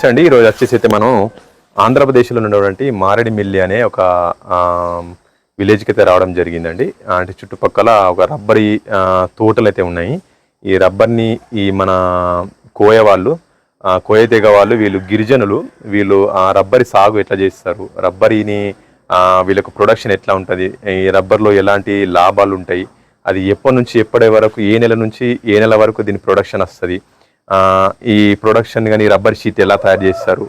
నమస్తే అండి ఈరోజు వచ్చేసి అయితే మనం ఆంధ్రప్రదేశ్లో ఉన్నటువంటి మారేడుమిల్లి అనే ఒక విలేజ్కి అయితే రావడం జరిగిందండి. అంటే చుట్టుపక్కల ఒక రబ్బరి తోటలు అయితే ఉన్నాయి. ఈ రబ్బర్ని ఈ మన కోయ వాళ్ళు కోయ తెగ వాళ్ళు వీళ్ళు గిరిజనులు వీళ్ళు ఆ రబ్బరి సాగు ఎట్లా చేస్తారు? రబ్బరిని వీళ్ళకు ప్రొడక్షన్ ఎట్లా ఉంటుంది? ఈ రబ్బర్లో ఎలాంటి లాభాలు ఉంటాయి? అది ఎప్పటి నుంచి ఎప్పటి వరకు ఏ నెల నుంచి ఏ నెల వరకు దీని ప్రొడక్షన్ వస్తుంది? ఈ ప్రొడక్షన్ కానీ రబ్బర్ షీట్ ఎలా తయారు చేస్తారు?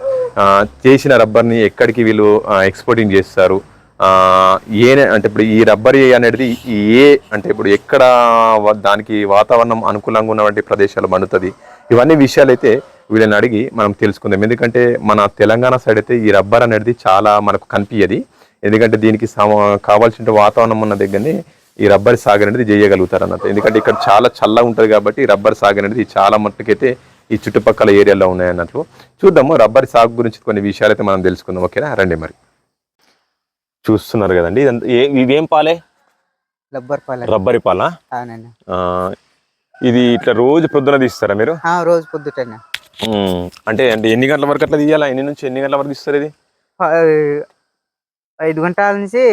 చేసిన రబ్బర్ని ఎక్కడికి వీళ్ళు ఎక్స్పోర్టింగ్ చేస్తారు? ఏ అంటే ఇప్పుడు ఈ రబ్బర్ అనేది ఈ ఏ అంటే ఇప్పుడు ఎక్కడ దానికి వాతావరణం అనుకూలంగా ఉన్నటువంటి ప్రదేశాలు మండుతుంది ఇవన్నీ విషయాలు అయితే వీళ్ళని అడిగి మనం తెలుసుకుందాం. ఎందుకంటే మన తెలంగాణ సైడ్ అయితే ఈ రబ్బర్ అనేది చాలా మనకు కనిపించదు ఎందుకంటే దీనికి సమ- కావాల్సిన వాతావరణం ఉన్న దగ్గరనే ఈ రబ్బర్ సాగు అనేది చేయగలుగుతారు అన్నట్టు ఎందుకంటే ఇక్కడ చాలా చల్లగా ఉంటుంది కాబట్టి రబ్బర్ సాగు అనేది చాలా మట్టుకైతే ఈ చుట్టుపక్కల ఏరియాలో ఉన్నాయి అన్నట్లు చూద్దాము రబ్బర్ సాగు గురించి కొన్ని విషయాలు అయితే మనం తెలుసుకుందాం. ఓకేనా? రండి మరి. చూస్తున్నారు కదండి. ఇవేం పాలే? రబ్బర్ పాల. రబ్బరి పాల? ఇది ఇట్లా రోజు ప్రొద్దున తీస్తారా మీరు? ఆ, రోజు పొద్దుటనే. ఉమ్, అంటే అంటే ఎన్ని గంటల వరకు అట్లా తీయాలా? ఎన్ని నుంచి ఎన్ని గంటల వరకు తీస్తారు ఇది? ఐదు గంటల నుంచి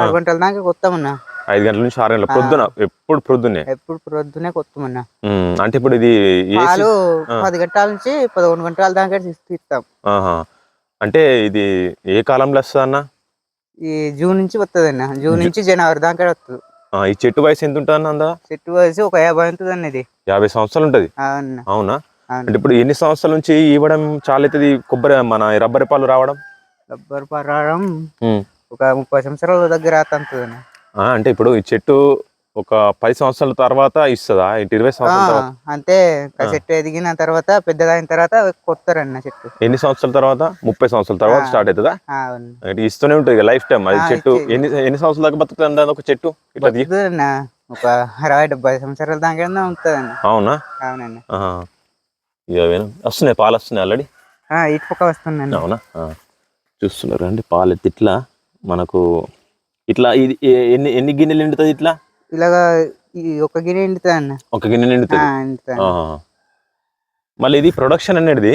ఆరు గంటల దాకా కొత్తామన్నా. ఐదు గంటల నుంచి ఆరు గంటల ప్రొద్దున ఎప్పుడు ప్రొద్దునే ఎప్పుడు పొద్దునే కొత్తామన్నా. అంటే ఇప్పుడు ఇది పాలు పది గంటల నుంచి పదకొండు గంటల దాకా ఆహా. అంటే ఇది ఏ కాలంలో వస్తుంది అన్న? ఈ జూన్ నుంచి వస్తుంది అన్న జూన్ నుంచి జనవరి దాకా వస్తుంది ఆ, ఈ చెట్టు వయసు ఎంత ఉంటుంది అందా? చెట్టు వేసి ఒక యాభై ఉంటుంది అన్న ఇది. యాభై సంవత్సరాలు ఉంటుంది? అవునా? అంటే ఇప్పుడు ఎన్ని సంవత్సరాల నుంచి ఇవ్వడం చాలా అవుతుంది కొబ్బరి మన రబ్బరి పాలు రావడం? రబ్బర్ పరాడం ఉమ్. ఒక ముప్పై సంవత్సరాల దగ్గర అవుతుంది అంటే ఇప్పుడు ఈ చెట్టు ఒక పది సంవత్సరాల తర్వాత ఇస్తుందా? ఇటు ఇరవై సంవత్సరాల అంతే. ఒక చెట్టు ఎదిగిన తర్వాత పెద్దదైన తర్వాత కొత్తారన్న చెట్టు. ఎన్ని సంవత్సరాల తర్వాత? ముప్పై సంవత్సరాల తర్వాత. స్టార్ట్ అవుతుందా? అంటే ఇస్తూనే ఉంటుంది లైఫ్ టైం అది చెట్టు. ఎన్ని ఎన్ని సంవత్సరాల దాకా బతుకుతుంది ఒక చెట్టు? ఇట్లా ఒక అరవై డెబ్బై సంవత్సరాల దాకా ఉంటుందన్న. అవునా? అవునండి. వస్తున్నాయి పాలు వస్తున్నాయి ఆల్రెడీ ఆ, ఇటు పక్క వస్తుందండి అవునా. చూస్తున్నారు అండి పాలు ఎత్తి ఇట్లా మనకు ఇట్లా ఇది ఎన్ని ఎన్ని గిన్నెలు నిండుతుంది ఇట్లా? ఇలాగా ఈ ఒక గిన్నె ఎండుతుంది అన్న. ఒక గిన్నె నిండుతుంది ఎండుతుంది. మళ్ళీ ఇది ప్రొడక్షన్ అనేది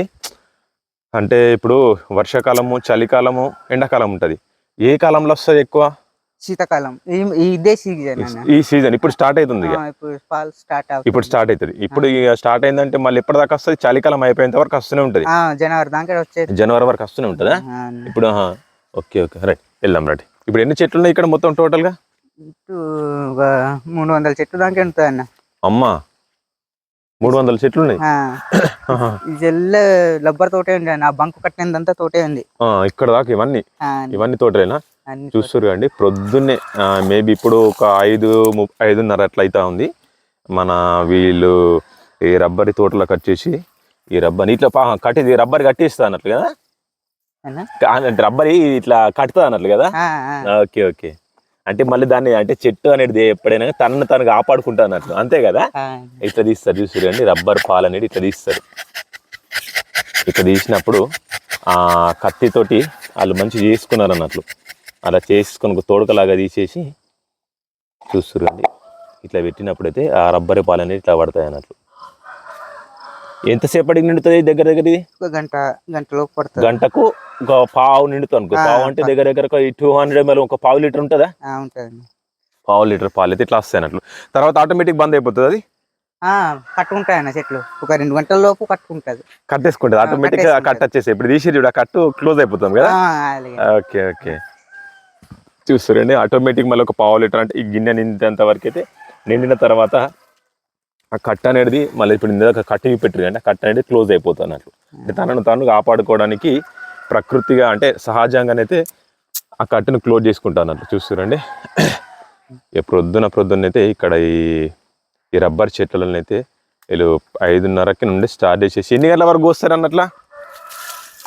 అంటే ఇప్పుడు వర్షాకాలము చలికాలము ఎండాకాలం ఉంటుంది. ఏ కాలంలో వస్తుంది ఎక్కువ? శీతాకాలం. ఇదే సీజన్ ఈ సీజన్ ఇప్పుడు స్టార్ట్ అవుతుంది. ఇప్పుడు స్టార్ట్ అవుతుంది. ఇప్పుడు స్టార్ట్ అయిందంటే మళ్ళీ ఎప్పటిదాకా వస్తుంది? చలికాలం అయిపోయేంత వరకు వస్తూనే ఉంటుంది. జనవరి దాకా జనవరి వరకు వస్తూనే ఉంటుందా. ఇప్పుడు. Okay okay. రైట్. వెళ్దాం రైట్. ఇప్పుడు ఎన్ని చెట్లు ఉన్నాయి ఇక్కడ మొత్తం టోటల్గా ఒక మూడు వందల చెట్లు దాకా ఉంటుంది అన్న అమ్మా మూడు వందల చెట్లు ఉన్నాయి? జల్ల రబ్బర్ తోటే ఉంది అన్న ఆ బంకు కట్టినదంతా తోటే ఉంది. ఇక్కడ దాకా ఇవన్నీ? ఇవన్నీ తోటలేనా? చూస్తారు అండి ప్రొద్దున్నే మేబీ ఇప్పుడు ఒక ఐదు ఐదున్నర అట్లా అవుతా ఉంది. మన వీళ్ళు ఈ రబ్బరి తోటలోకి వచ్చేసి ఈ రబ్బర్ ఇట్లా పా కట్టి రబ్బర్ కట్టిస్తా అన్నట్లు కదా? రబ్బరి ఇట్లా కట్టుతా అన్నట్లు కదా? Okay okay. అంటే మళ్ళీ దాన్ని అంటే చెట్టు అనేది ఎప్పుడైనా తనను తను కాపాడుకుంటా అన్నట్లు. అంతే కదా? ఇట్లా తీస్తారు చూసారు అండి. రబ్బర్ పాలు అనేది ఇట్లా తీస్తారు. ఇట్లా తీసినప్పుడు ఆ కత్తితోటి వాళ్ళు మంచి చేసుకున్నారు అన్నట్లు. అలా చేసుకొని ఒక తోడుకలాగా తీసేసి చూస్తారు అండి. ఇట్లా పెట్టినప్పుడైతే ఆ రబ్బరి పాలు అనేది ఇట్లా పడతాయి అన్నట్లు. ఎంతసేపటికి నిండుతుంది దగ్గర దగ్గర ఇది? ఒక గంట గంటలోపు పడుతుంది. గంటకు ఒక పావు నిండుతుంది అనుకో. పావు అంటే దగ్గర దగ్గర టూ హండ్రెడ్ ఎంఎల్ ఒక పావు లీటర్ ఉంటుందా? పావు లీటర్ పాలు అయితే ఇట్లా వస్తాయి అన్నట్లు. తర్వాత ఆటోమేటిక్ బంద్ అయిపోతుంది అది? ఆ, కట్టుకుంటాయి అన్న చెట్లు. ఒక రెండు గంటల లోపు కట్టుకుంటది. కట్టేసుకుంటుంది. ఆటోమేటిక్గా కట్ వచ్చేసి ఇప్పుడు తీసి చూడ కట్టు క్లోజ్ అయిపోతుంది కదా. Okay okay. చూస్తారండి ఆటోమేటిక్ మళ్ళీ ఒక పావు లీటర్ అంటే ఈ గిన్నె నిండేంత వరకు అయితే నిండిన తర్వాత ఆ కట్ట అనేది మళ్ళీ ఇప్పుడు ఇందాక కట్టింగ్ పెట్టింది అంటే ఆ కట్ట అనేది క్లోజ్ అయిపోతుంది అన్నట్లు. అంటే తనను తాను కాపాడుకోవడానికి ప్రకృతిగా అంటే సహజంగానైతే ఆ కట్టును క్లోజ్ చేసుకుంటా అన్నట్లు చూస్తారండి ప్రొద్దున ప్రొద్దునైతే ఇక్కడ ఈ ఈ రబ్బర్ చెట్లను అయితే వీళ్ళు ఐదున్నరకి నుండి స్టార్ట్ చేసేసి ఎన్ని గంటల వరకు వస్తారు అన్నట్లా?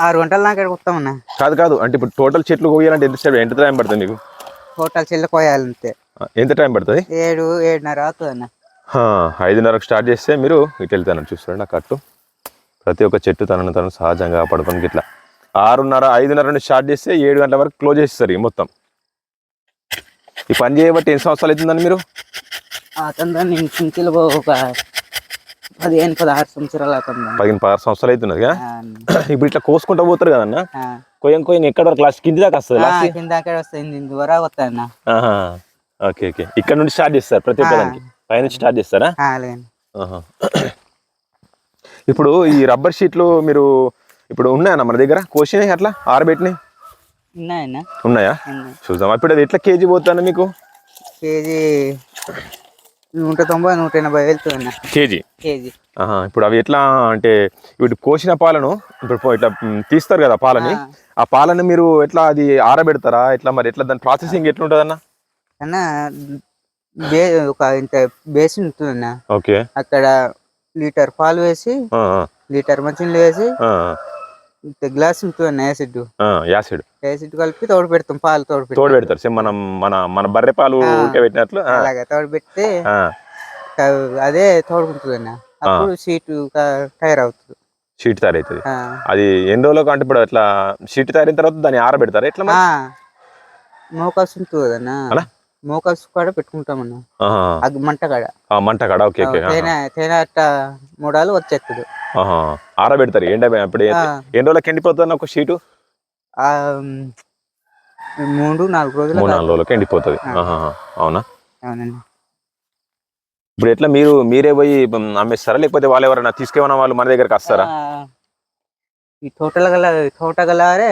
ఆరు గంటల దాకా వస్తామన్న కాదు కాదు. అంటే ఇప్పుడు టోటల్ చెట్లు కోయాలంటే ఎంత సేపు ఎంత టైం పడుతుంది మీకు? హోటల్ చెల్లి కోయాలంతే. ఆ, ఎంత టైం పడుతుంది? ఏడు ఏడున్నర అవుతుంది అన్న ఐదున్నరకు స్టార్ట్ చేస్తే మీరు ఇటు వెళ్తాను చూస్తారండి ఆ కట్టు. ప్రతి ఒక్క చెట్టు తనను తను సహజంగా పడుకొని ఇట్లా ఆరున్నర ఐదున్నర నుండి స్టార్ట్ చేస్తే ఏడు గంటల వరకు క్లోజ్ చేస్తారు మొత్తం. ఈ పని చేయబట్టి ఎన్ని సంవత్సరాలు అవుతుందండి మీరు? ఒక పదిహేను పదహారు సంవత్సరాలు అవుతుంది. పదిహేను పదహారు సంవత్సరాలు అవుతున్నది ఇప్పుడు ఇట్లా కోసుకుంటా పోతారు కదన్న. కొయ్యం కొయ్యం ఎక్కడ వరకు లాస్ట్ కింది దాకా వస్తుంది? కింద వస్తుంది. ఆహా. Okay okay. ఇక్కడ నుండి స్టార్ట్ చేస్తారు ప్రతి ఒక్కదానికి పైనుంచి స్టార్ట్ చేస్తారా. ఇప్పుడు ఈ రబ్బర్ షీట్లు మీరు ఇప్పుడు ఉన్నాయన్న మన దగ్గర? కోసినాయి అట్లా? ఆరబెట్టినాయి? ఉన్నాయా? ఉన్నాయి. చూద్దాం. ఇప్పుడు అది ఎట్లా కేజీ పోతాను మీకు? కేజీ నూట తొంభై నూట ఎనభై వెళ్తుందన్న. కేజీ? కేజీ. ఇప్పుడు అవి ఎట్లా అంటే ఇప్పుడు కోసిన పాలను ఇప్పుడు ఇట్లా తీస్తారు కదా పాలని. ఆ. పాలను మీరు ఎట్లా అది ఆరబెడతారా? ఎట్లా మరి? ఎట్లా దాని ప్రాసెసింగ్ ఎట్లా ఉంటుంది అన్న బే ఒక ఇంత బేసిన్ ఉంటుందన్న. ఓకే. అక్కడ లీటర్ పాలు వేసి లీటర్ మంచినీళ్ళు వేసి ఇంత గ్లాస్ ఉంటుందన్న యాసిడ్. యాసిడ్. యాసిడ్ కలిపి తోడు పెడతాం పాలు తోడు పెడతాం. తోడు పెడతారు. సేమ్ మనం మన మన బర్రె పాలు ఆ, అలాగే తోడు పెడితే అదే తోడుకుంటుందన్న. అప్పుడు సీటు టైర్ అవుతుంది షీట్ తయారవుతుంది. ఆ. అది ఎన్ని రోజులకు అంటే ఇప్పుడు అట్లా షీట్ తయారైన తర్వాత దాన్ని ఆరబెడతారా? ఎట్లా మరి? ఆ. మోకాల్స్ కూడా పెట్టుకుంటామన్న. అగ్గి మంట కాడ. ఆ, మంట కాడ. Okay okay. తేనె తేనె అట్ట మూడాలు వచ్చేస్తుంది. ఆరబెడతారు. ఎండ. ఎన్ని రోజులకి ఎండిపోతుంది ఒక షీటు? మూడు నాలుగు రోజులు మూడు నాలుగు రోజులకి ఎండిపోతుంది. అవునా? అవునండి. ఇప్పుడు ఎట్లా మీరు మీరే పోయి అమ్మేస్తారా? లేకపోతే వాళ్ళు ఎవరైనా తీసుకెళ్ళిన వాళ్ళు మన దగ్గరకు వస్తారా? ఈ తోటల గల తోట గలారే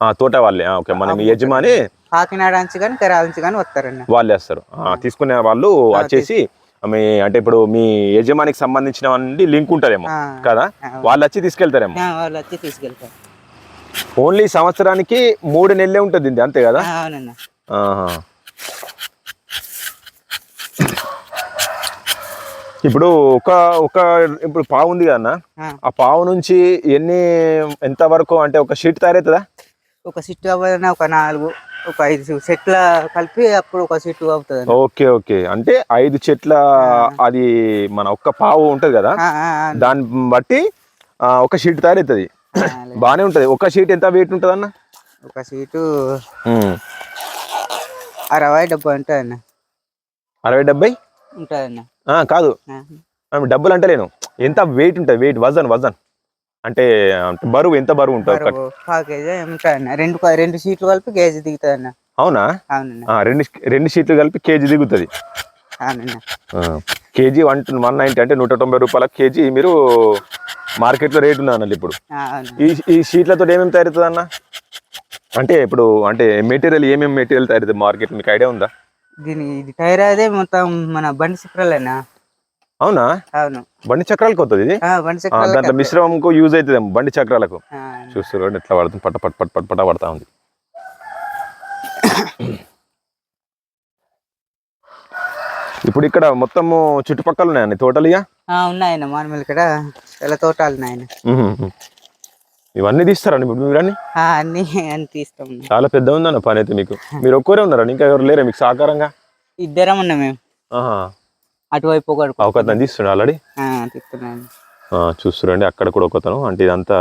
ఆ, తోట వాళ్ళే. ఓకే. మన యజమాని కాకినాడ నుంచి కానీ కేరళ నుంచి కానీ వస్తారండి. వాళ్ళే వస్తారు. తీసుకునే వాళ్ళు వచ్చేసి మీ అంటే ఇప్పుడు మీ యజమానికి సంబంధించిన లింక్ ఉంటుందేమో ఆ, కదా? వాళ్ళు వచ్చి తీసుకెళ్తారేమో? వాళ్ళు వచ్చి తీసుకెళ్తారు. ఓన్లీ సంవత్సరానికి మూడు నెలలే ఉంటుంది ఇది అంతే కదా. ఇప్పుడు ఒక ఒక ఇప్పుడు పావు ఉంది కదా ఆ, ఆ పావు నుంచి ఎన్ని ఎంత వరకు అంటే ఒక షీట్ తయారవుతుందా? ఒక సిట్టు అవ్వాలన్నా ఒక నాలుగు. ఒక ఐదు సెట్ల కలిపి అప్పుడు ఒక సిట్టు అవుతుంది ఓకే ఓకే. అంటే ఐదు చెట్ల అది మన ఒక్క పావు ఉంటది కదా? దాన్ని బట్టి ఒక షీట్ తయారవుతుంది బాగానే ఉంటది. ఒక షీట్ ఎంత వెయిట్ ఉంటుంది అన్న ఒక సీటు అరవై డెబ్బై ఉంటుందన్న. అరవై డెబ్బై? ఉంటుందన్న. ఆ, కాదు. డబ్బులు అంటలేను. ఎంత వెయిట్ ఉంటుంది? వెయిట్ వజన్ వజన్. అంటే బరువు ఎంత బరువు ఉంటుంది పావు కేజీ రెండు సీట్లు కలిపి కేజీ దిగుతుందన్న. అవునా? అవునన్న. ఆ, రెండు రెండు షీట్లు కలిపి కేజీ దిగుతుంది. కేజీ వన్ వన్ నైంటీ అంటే నూట తొంభై రూపాయల కేజీ మీరు మార్కెట్లో రేట్ ఉంది అన్నది ఇప్పుడు. అవును ఈ ఈ షీట్లతో ఏమేమి తయారవుతుంది అన్న అంటే ఇప్పుడు అంటే మెటీరియల్ ఏమేమి మెటీరియల్ తయారవుతుంది మార్కెట్ మీకు ఐడియా ఉందా? దీని ఇది అదే మొత్తం మన బండి చక్రాలేనా అవునా? అవును. బండి చక్రాలకు వస్తుంది ఇది? దాంట్లో మిశ్రమంకు యూజ్ అవుతుంది బండి చక్రాలకు. చూస్తారు ఎట్లా పడుతుంది? పట్ట పట్ట పట్ట పట్ట పట్ట పడతా ఉంది. ఇప్పుడు ఇక్కడ మొత్తము చుట్టుపక్కల ఉన్నాయండి తోటలు ఇక ఉన్నాయన్న మానమల్లి ఇక్కడ చాలా తోటాలు ఉన్నాయన్న. ఇవన్నీ తీస్తారండి ఇప్పుడు మీరన్నీ? ఆ, అన్ని అన్ని తీస్తాం చాలా పెద్ద ఉందన్న పని అయితే మీకు. మీరు ఒక్కరే ఉన్నారండి ఇంకా ఎవరు లేరా మీకు సహకారంగా? ఇద్దరం ఉన్నాం మేము. ఆహా. అటువైపు ఒకతను తీస్తుండే ఆల్రెడీ తీస్తున్నాను చూస్తురండి. అక్కడ కూడా ఒకతను. అంటే ఇదంతా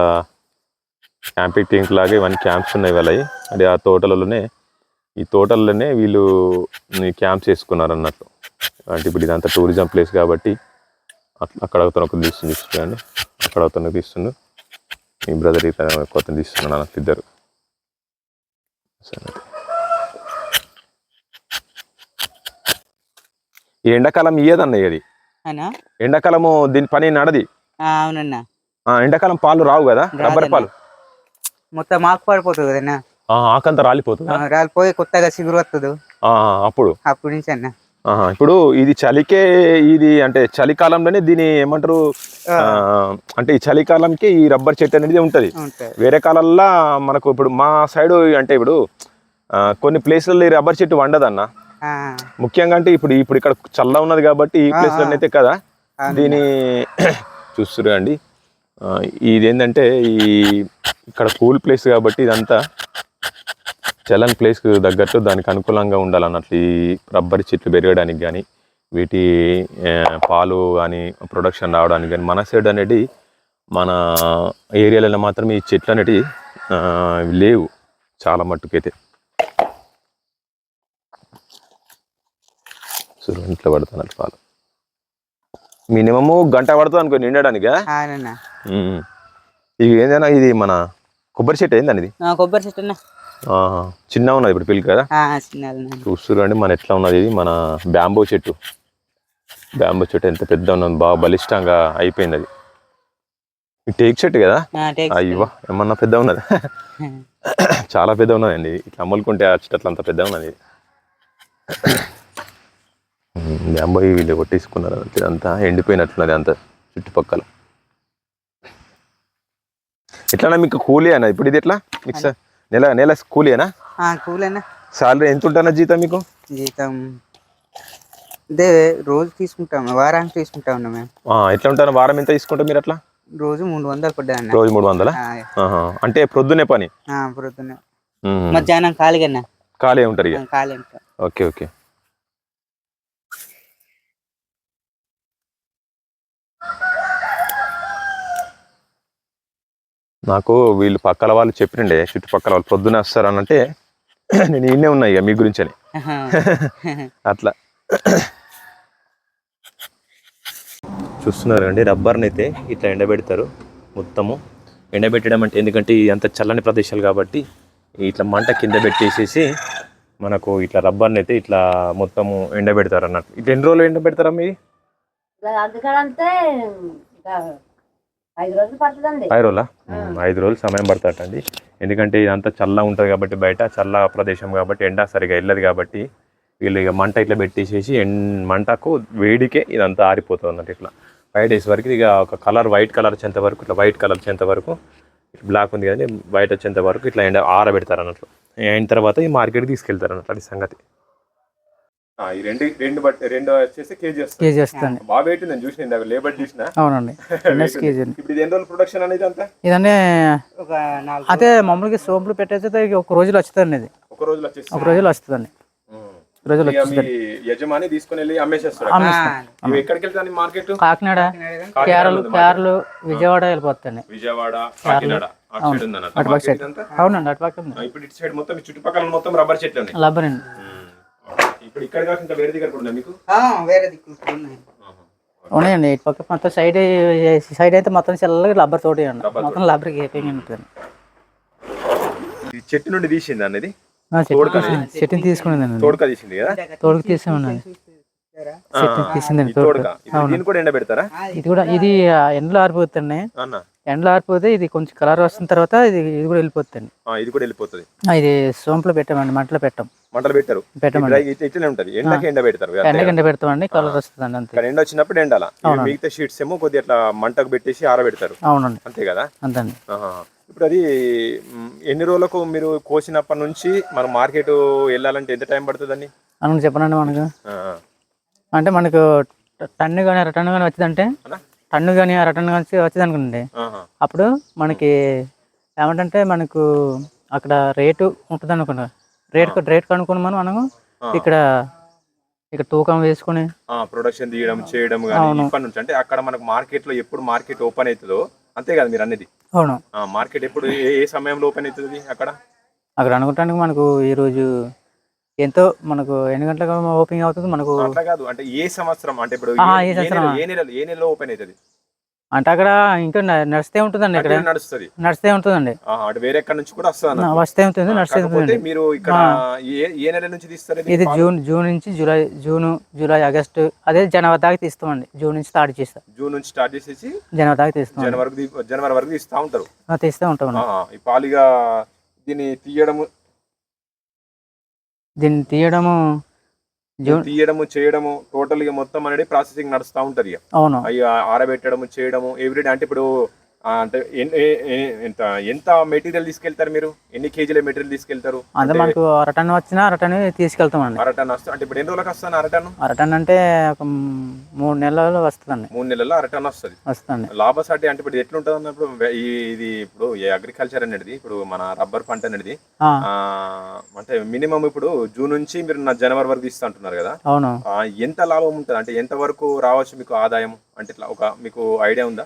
క్యాంపింగ్ టీంక్ లాగా ఇవన్నీ క్యాంప్స్ ఉన్నాయి వాళ్ళవి. అంటే ఆ తోటలలోనే ఈ తోటల్లోనే వీళ్ళు క్యాంప్స్ వేసుకున్నారు అన్నట్టు అంటే ఇప్పుడు ఇదంతా టూరిజం ప్లేస్ కాబట్టి అక్కడ ఒకతను ఒక తీస్తుంది చూడండి. అక్కడ ఒకతను తీస్తుండు ఈ బ్రదర్ ఇతను కొత్త తీస్తున్నాడు అన్నట్టు ఇద్దరు. సరే. ఈ ఎండాకాలం ఇయ్యదన్న ఇది. ఎండాకాలము దీని పని నడది. అవునన్న. ఎండాకాలం పాలు రావు కదా రబ్బర్. పాలు. మొత్తం ఆకు పడిపోతుంది కదన్నా? ఆ, ఆకంతా రాలిపోతుందా? రాలిపోయి కొత్తగా సిగురు వస్తుంది అప్పుడు. అప్పటి నుంచి అన్న. ఇప్పుడు ఇది చలికే ఇది అంటే చలికాలంలోనే దీని ఏమంటారు అంటే ఈ చలికాలంకి ఈ రబ్బర్ చెట్టు అనేది ఉంటది. వేరే కాలంలో మనకు ఇప్పుడు మా సైడ్ అంటే ఇప్పుడు కొన్ని ప్లేస్లలో ఈ రబ్బర్ చెట్టు వండదన్న. ముఖ్యంగా అంటే ఇప్పుడు ఇప్పుడు ఇక్కడ చల్ల ఉన్నది కాబట్టి ఈ ఆ, ప్లేస్లో అయితే కదా. దీని చూస్తురు అండి. ఇది ఏంటంటే ఈ ఇక్కడ కూల్ ప్లేస్ కాబట్టి ఇదంతా చలన్ ప్లేస్కి తగ్గట్టు దానికి అనుకూలంగా ఉండాలన్నట్లు ఈ రబ్బర్ చెట్లు పెరగడానికి కానీ వీటి పాలు కానీ ప్రొడక్షన్ రావడానికి కానీ మన సైడ్ అనేది మన ఏరియాలలో మాత్రం ఈ చెట్లు అనేటివి లేవు చాలా మట్టుకైతే. సో ఇంట్లో పడుతున్నట్టు పాలు మినిమము గంట పడుతుంది అనుకో నిండడానికి? ఇది ఏందన్నా ఇది మన కొబ్బరి చెట్టు ఏందని ఇది? కొబ్బరి చెట్టు. చిన్నగా ఉన్నది ఇప్పుడు పిల్లి కదా? చూస్తురండి మన ఎట్లా ఉన్నది ఇది? మన బ్యాంబో చెట్టు. బ్యాంబో చెట్టు ఎంత పెద్ద ఉన్నది బాగా బలిష్టంగా అయిపోయింది అది. టేక్ చెట్టు కదా? అయ్యో ఏమన్నా పెద్ద ఉన్నది? చాలా పెద్ద ఉన్నదండి. ఇట్లా అమ్ములుకుంటే ఆ చెట్టు అట్లా అంత పెద్ద ఉన్నది. బ్యాంబో వీళ్ళు కొట్టేసుకున్నారు అంతే ఎండిపోయినట్లున్నది అంత చుట్టుపక్కల. ఎట్లా మీకు కూలీ అన్న? ఇప్పుడు ఇది ఎట్లా? మీకు స- నెల నెల కూలీనా కూలేనా సాలరీ ఎంత ఉంటున్నా జీతం మీకు? జీతం అదే రోజు తీసుకుంటాం వారానికి తీసుకుంటా ఉన్నాం మేము. ఎట్లా ఉంటాను వారం ఎంత తీసుకుంటాం మీరు అట్లా? రోజు మూడు వందలు పడ్డా రోజు మూడు వందల? అంటే ప్రొద్దునే పని? ఉమ్. మధ్యాహ్నం ఖాళీగా ఖాళీ ఉంటారు ఖాళీ ఉంటాం. Okay okay. నాకు వీళ్ళు పక్కల వాళ్ళు చెప్పినండే చుట్టుపక్కల వాళ్ళు పొద్దున వస్తారని అంటే నేను ఈయనే ఉన్నా ఇక మీ గురించి అని అట్లా. చూస్తున్నారు అండి రబ్బర్ని అయితే ఇట్లా ఎండబెడతారు మొత్తము. ఎండబెట్టడం అంటే ఎందుకంటే ఇది అంత చల్లని ప్రదేశాలు కాబట్టి ఇట్లా మంట కింద పెట్టేసేసి మనకు ఇట్లా రబ్బర్ని అయితే ఇట్లా మొత్తము ఎండబెడతారు అన్నట్టు ఇట్లా ఎన్ని రోజులు ఎండబెడతారా ఇంకా ఐదు రోజులు ఐదు రోజులా? సమయం పడుతుందండి. ఎందుకంటే ఇదంతా చల్ల ఉంటుంది కాబట్టి బయట చల్ల ప్రదేశం కాబట్టి ఎండ సరిగా వెళ్ళదు కాబట్టి వీళ్ళు ఇక మంట ఇట్లా పెట్టేసేసి మంటకు వేడికే ఇదంతా ఆరిపోతుంది అన్నట్టు ఇట్లా. ఫైవ్ డేస్ వరకు ఇక ఒక కలర్ వైట్ కలర్ వచ్చేంత వరకు ఇట్లా వైట్ కలర్ వచ్చేంత వరకు బ్లాక్ ఉంది కానీ వైట్ వచ్చేంత వరకు ఇట్లా ఎండ ఆరబెడతారు అన్నట్లు. అయిన తర్వాత ఈ మార్కెట్కి తీసుకెళ్తారు అన్నట్లు అది సంగతి. ఈ రెండు రెండు బట్టి రెండు వచ్చేసి కేజీ కేజీ వస్తుంది బాగా వెయిట్ నేను చూసిన లేబర్ చూసిన? అవునండి. NS KG. ఇప్పుడు ఇది ఎన్ని రోజులు ప్రొడక్షన్ అనేది అంతా? ఇదన్నీ ఒక నాలుగు అదే మామూలుగా సోంపులు పెట్టేస్తే ఒక రోజులో వస్తుందండి ఇది. ఒక రోజులో వచ్చేసి ఒక రోజులో వస్తుందండి. రోజులో యజమాని తీసుకుని వెళ్ళి అమ్మేసేస్తాడు. ఎక్కడికి వెళ్తాను మార్కెట్? కాకినాడ. కేరళ కేరళ విజయవాడ వెళ్ళిపోతాండి విజయవాడ కాకినాడ? అవునండి అటు పక్క ఇప్పుడు ఇటు సైడ్ మొత్తం చుట్టుపక్కల మొత్తం రబ్బర్ చెట్లు లబ్బర్ అండి. ఇప్పుడు ఇక్కడ కాక ఇంకా వేరే దగ్గర ఉన్నాయి మీకు? ఆ, వేరే దిక్కు ఉన్నాయి. ఇటు పక్క మొత్తం సైడ్ సైడ్ అయితే మొత్తం చల్లగా రబ్బర్ తోటి అండి. మొత్తం రబ్బర్ ఉంటుంది. చెట్టు నుండి తీసింది అనేది చెట్టుని తీసుకునేదండి తోడుక తీసింది కదా? తోడుకు తీసామండి తీసిందండి ఈ తోడుక. తోడుక. ఇప్పుడు దీన్ని కూడా ఎండ పెడతారా ఇది కూడా ఇది ఎండలో ఆరిపోతుంది అన్న. ఎండలో ఆరిపోతే ఇది కొంచెం కలర్ వస్తున్న తర్వాత ఇది ఇది కూడా వెళ్ళిపోతుంది ఇది కూడా వెళ్ళిపోతుంది. ఇది సోంపులో పెట్టామండి మంటలో పెట్టాం. మంటలు పెట్టారు. ఇట్లా ఇట్లనే ఉంటది. ఎండకి ఎండ పెడతారు. ఎండ పెడతామండి కలర్ అంతే. కానీ ఎండ వచ్చినప్పుడు ఎండాల. మిగతా షీట్స్ ఏమో కొద్దిగా అట్లా మంటకు పెట్టేసి ఆరబెడతారు. అవునండి. అంతే కదా? అంతండి. ఇప్పుడు అది ఎన్ని రోజులకు మీరు కోసినప్పటి నుంచి మనం మార్కెట్ వెళ్ళాలంటే ఎంత టైం పడుతుందండి? అని చెప్పనండి మనకు. అంటే మనకు టన్ను కానీ అర టన్ను కానీ వచ్చిందంటే? టన్ను కానీ అర టన్ను కానీ వచ్చింది అనుకోండి. అప్పుడు మనకి ఏమంటే మనకు అక్కడ రేటు ఉంటుంది అనుకున్నా రేటు రేట్ కనుక్కొని మనం మనము ఇక్కడ ఇక్కడ తూకం వేసుకొని ఆ, ప్రొడక్షన్ తీయడం చేయడం కానీ ఇప్పటి నుంచి అంటే అక్కడ మనకు మార్కెట్లో ఎప్పుడు మార్కెట్ ఓపెన్ అవుతుందో అంతే కదా మీరు అన్నది? అవును. మార్కెట్ ఎప్పుడు ఏ సమయంలో ఓపెన్ అవుతుంది అక్కడ? అక్కడ అనుకుంటానికి మనకు ఈరోజు ఎంతో మనకు ఎన్ని గంటలకు ఓపెనింగ్ అవుతుంది మనకు అట్లా కాదు అంటే ఏ సంవత్సరం అంటే ఇప్పుడు ఏ నెలలో ఓపెన్ అవుతుంది? అంటే అక్కడ ఇంకా నడుస్తూ ఉంటుందండి ఇక్కడ. నడుస్తుంది. నడుస్తూ ఉంటుందండి. వేరే ఎక్కడ నుంచి కూడా వస్తుంది వస్తే ఉంటుంది నడుస్తూ ఉంటుంది మీరు ఇక్కడ ఏ నెల నుంచి తీస్తారు ఇది? జూన్ జూన్ నుంచి జూలై జూన్ జూలై ఆగస్టు అదే జనవరి దాకా తీస్తామండి. జూన్ నుంచి స్టార్ట్ చేస్తాం. జూన్ నుంచి స్టార్ట్ చేసేసి జనవరి దాకా తీస్తాం జనవరి జనవరి వరకు తీస్తా ఉంటారు. తీస్తూ ఆ, ఈ పాలిగా దీన్ని తీయడము దీన్ని తీయడము తీయడము చేయడము టోటల్గా మొత్తం అనేది ప్రాసెసింగ్ నడుస్తూ ఉంటది అవును. అవి ఆరబెట్టడము చేయడము ఎవ్రీడే అంటే ఇప్పుడు అంటే ఎంత ఎంత మెటీరియల్ తీసుకెళ్తారు మీరు? ఎన్ని కేజీల మెటీరియల్ తీసుకెళ్తారు? అంటే మనకు అరటన్ వచ్చినా అరటన్ తీసుకెళ్తామండి. అరటన్ వస్తా అంటే ఇప్పుడు ఎన్ని రోజులకు వస్తాను అరటన్ అరటన్ అంటే ఒక మూడు నెలలు వస్తుందండి. మూడు నెలల్లో అరటన్ వస్తుంది. వస్తుంది లాభసాటి అంటే ఇప్పుడు ఎట్లుంటుంది అన్నప్పుడు ఇది ఇప్పుడు అగ్రికల్చర్ అనేది ఇప్పుడు మన రబ్బర్ పంట అనేది అంటే మినిమం ఇప్పుడు జూన్ నుంచి మీరు నా జనవరి వరకు తీస్తా అంటున్నారు కదా? అవును. ఎంత లాభం ఉంటుంది? అంటే ఎంత వరకు రావచ్చు మీకు ఆదాయం? అంటే ఇట్లా ఒక మీకు ఐడియా ఉందా?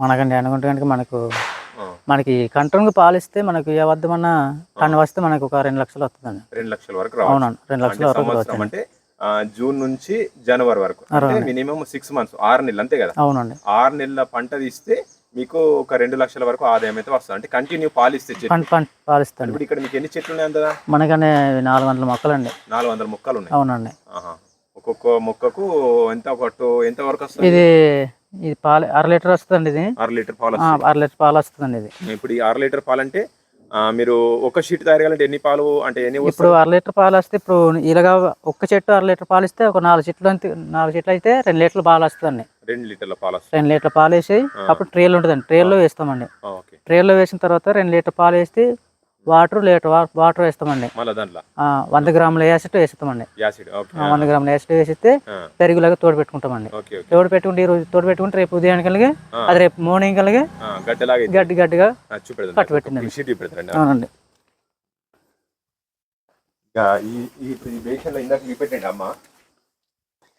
మనకండి అనుకుంటే కనుక మనకు మనకి కంట్రోల్గా పాలిస్తే మనకు ఏ వద్దమన్నా టన్ వస్తే మనకు ఒక రెండు లక్షలు వస్తుందండి. రెండు లక్షల వరకు అవునండి రెండు లక్షల వరకు అంటే జూన్ నుంచి జనవరి వరకు. మినిమం సిక్స్ మంత్స్ ఆరు నెలలు అంతే కదా? అవునండి. ఆరు నెలల పంట తీస్తే మీకు ఒక రెండు లక్షల వరకు ఆదాయం అయితే వస్తుంది. అంటే కంటిన్యూ పాలిస్తే ఇప్పుడు ఇక్కడ మీకు ఎన్ని చెట్లు ఉన్నాయి అంతదా మనకనే నాలుగు వందల మొక్కలండి. నాలుగు వందల మొక్కలు ఉన్నాయి. అవునండి. ఒక్కొక్క మొక్కకు ఎంత ఒక ఎంత వరకు వస్తుంది? ఇది ఇది పాలు అర లీటర్ వస్తుందండి ఇది? ఆరు లీటర్ పాలు అర లీటర్ పాలు వస్తుందండి ఇది. ఇప్పుడు ఈ ఆరు లీటర్ పాలు అంటే మీరు ఒక షీట్ తయారు చేయాలంటే ఎన్ని పాలు అంటే ఎన్ని ఇప్పుడు అర లీటర్ పాలు వస్తే ఇప్పుడు ఇలాగా ఒక్క చెట్టు అర లీటర్ పాలు ఇస్తే ఒక నాలుగు చెట్లు నాలుగు చెట్లు అయితే రెండు లీటర్ల పాలు వస్తుందండి. రెండు లీటర్ల పాలు రెండు లీటర్ల పాలు వేసి అప్పుడు ట్రేలు ఉంటుందండి. ట్రేల్లో వేస్తామండి. ట్రేల్లో వేసిన తర్వాత రెండు లీటర్ పాలు వేసి వాటర్ లీటర్ వాటర్ వేస్తామండి. వంద గ్రాముల యాసిడ్ వేస్తామండి. వంద గ్రాముల యాసిడ్ వేసిస్తే పెరుగులాగా తోడు పెట్టుకుంటామండి. తోడు పెట్టుకుంటే ఈ రోజు తోడు పెట్టుకుంటే రేపు ఉదయానికి కలిగి. అది రేపు మార్నింగ్ కలిగి. గడ్డి గడ్డిగా కట్టు పెట్టిందండి. చూపెడతారండి అవునండి. ఈ బేషన్లో ఇందాక చూపెట్టండి అమ్మ.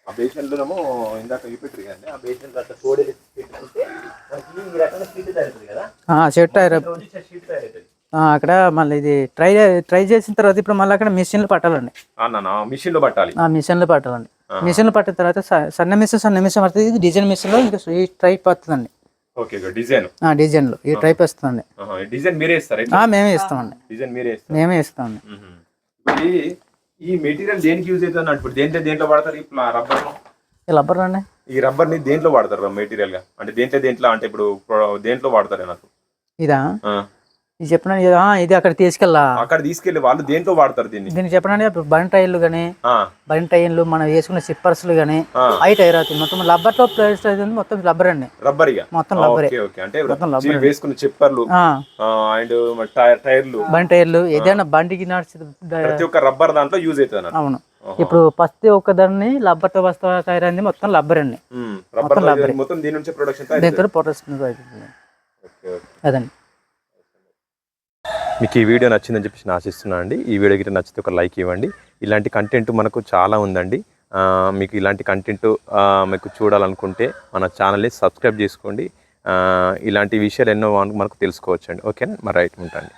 ఆ బేషన్లోనేమో ఇందాక చూపెట్టారు కదండి. ఆ బేషన్లో అట్లా తోడే ఈ రకంగా షీట్ తయారవుతుంది కదా. షీట్ తయారవుతుంది. అక్కడ మళ్ళీ ఇది ట్రై ట్రై చేసిన తర్వాత ఇప్పుడు మళ్ళీ అక్కడ మిషన్లు పట్టాలండి. మిషన్లో పట్టాలి. మిషన్లు పట్టాలండి. మిషన్లు పట్టిన తర్వాత సన్న మిషన్ సన్న మిషన్ పడుతుంది ఇది డిజైన్ మిషన్లో ఇంకా ఈ ట్రైప్ వస్తుందండి డిజైన్. డిజైన్లో ఈ ట్రైప్ వస్తుందండి డిజైన్ మీరే ఇస్తారు మేమే ఇస్తామండి. డిజైన్ మీరే మేమే ఇస్తామండి. ఈ- ఈ మెటీరియల్ దేనికి యూజ్ అవుతుంది ఇప్పుడు దేంట్లో దేంట్లో వాడతారు ఈ రబ్బర్ ఈ రబ్బర్ అండి? ఈ రబ్బర్ని దేంట్లో వాడతారు మెటీరియల్గా అంటే దేంట్లో దేంట్లో అంటే ఇప్పుడు దేంట్లో వాడతారు నాకు? ఇదా? ఇది చెప్పినాను ఇది- అక్కడ తీసుకెళ్ళా. అక్కడ తీసుకెళ్ళి వాళ్ళు దేంట్లో వాడతారు దీన్ని? దీనికి చెప్పినాను ఇప్పుడు బండి టైర్లు కానీ ఆ, బండి టైర్లు మనం వేసుకున్న సిప్పర్స్లు కానీ ఆ. అవి టైర్ అవుతుంది మొత్తం రబ్బర్లో ప్లేస్ అవుతుంది మొత్తం రబ్బర్ అండి. రబ్బర్ మొత్తం రబ్బరే అంటే మొత్తం రబ్బరే. వేసుకున్న చెప్పర్లు అండ్ టైర్ టైర్లు. బండి టైర్లు ఏదైనా బండికి నడిచి ప్రతి ఒక్క రబ్బర్ దాంట్లో యూజ్ అవుతుంది అవును. ఇప్పుడు ప్రతి ఒక్క దాన్ని రబ్బర్తో వస్తా టైర్ అనేది మొత్తం రబ్బర్ అండి. రబ్బర్ రబ్బరే. మొత్తం దీని నుంచి ప్రొడక్షన్ దీంతో ప్రొటెక్షన్ అవుతుంది అదండి. మీకు ఈ వీడియో నచ్చిందని చెప్పేసి నేను ఆశిస్తున్నాను అండి. ఈ వీడియో గిట్ట నచ్చితే ఒక లైక్ ఇవ్వండి. ఇలాంటి కంటెంట్ మనకు చాలా ఉందండి. మీకు ఇలాంటి కంటెంట్ మీకు చూడాలనుకుంటే మన ఛానల్ని సబ్స్క్రైబ్ చేసుకోండి. ఇలాంటి విషయాలు ఎన్నో మనకు తెలుసుకోవచ్చండి. ఓకేనా మరి రైట్ ఉంటాను